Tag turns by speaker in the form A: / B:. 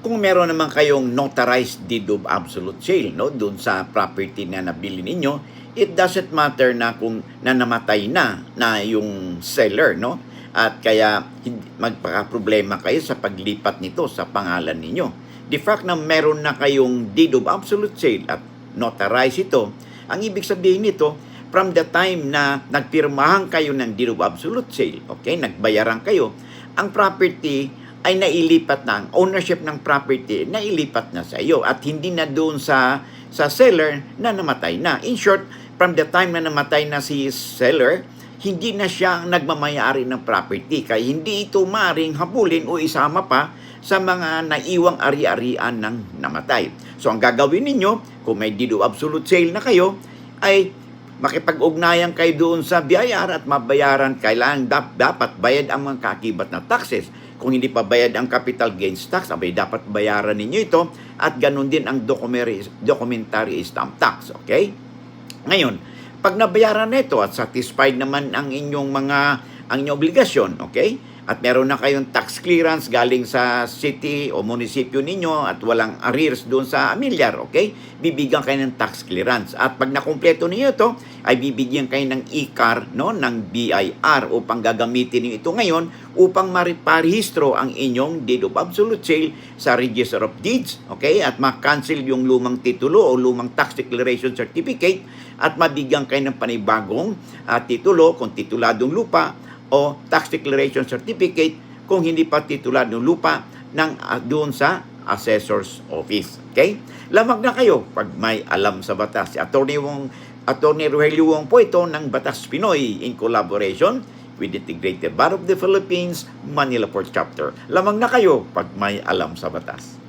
A: kung meron naman kayong notarized deed of absolute sale no doon sa property na nabili ninyo it doesn't matter na kung nanamatay na na yung seller no? At kaya magpaka-problema kayo sa paglipat nito sa pangalan ninyo. The fact na meron na kayong deed of absolute sale at notarized ito ang ibig sabihin nito from the time na nagpirmahan kayo ng deed of absolute sale okay nagbayaran kayo ang property ay nailipat na, ang ownership ng property nailipat na sa iyo at hindi na doon sa sa seller na namatay na. In short, from the time na namatay na si seller, hindi na siya ang nagmamayari ng property kaya hindi ito maring habulin o isama pa sa mga naiwang ari-arian ng namatay. So ang gagawin ninyo, kung may deed of absolute sale na kayo, ay makipag-ugnayan kayo doon sa biyayar at mabayaran kailangan dap- dapat bayad ang mga kaakibat na taxes. Kung hindi pa bayad ang capital gains tax, abay dapat bayaran ninyo ito at ganun din ang documentary, documentary stamp tax. Okay? Ngayon, pag nabayaran nito at satisfied naman ang inyong mga ang inyong obligasyon, okay? At meron na kayong tax clearance galing sa city o munisipyo ninyo at walang arrears doon sa amilyar, okay? Bibigyan kayo ng tax clearance. At pag nakumpleto niyo ito, ay bibigyan kayo ng e-car, no, ng BIR upang gagamitin niyo ito ngayon upang mariparehistro ang inyong deed of absolute sale sa Register of Deeds, okay? At ma-cancel yung lumang titulo o lumang tax declaration certificate at mabigyan kayo ng panibagong ah, titulo kung tituladong lupa o tax declaration certificate kung hindi pa tituladong lupa ng ah, doon sa assessor's office. Okay? Lamang na kayo pag may alam sa batas. Si Attorney Wong, Attorney Rogelio Wong po ito ng Batas Pinoy in collaboration with Integrated Bar of the Philippines, Manila Port Chapter. Lamang na kayo pag may alam sa batas.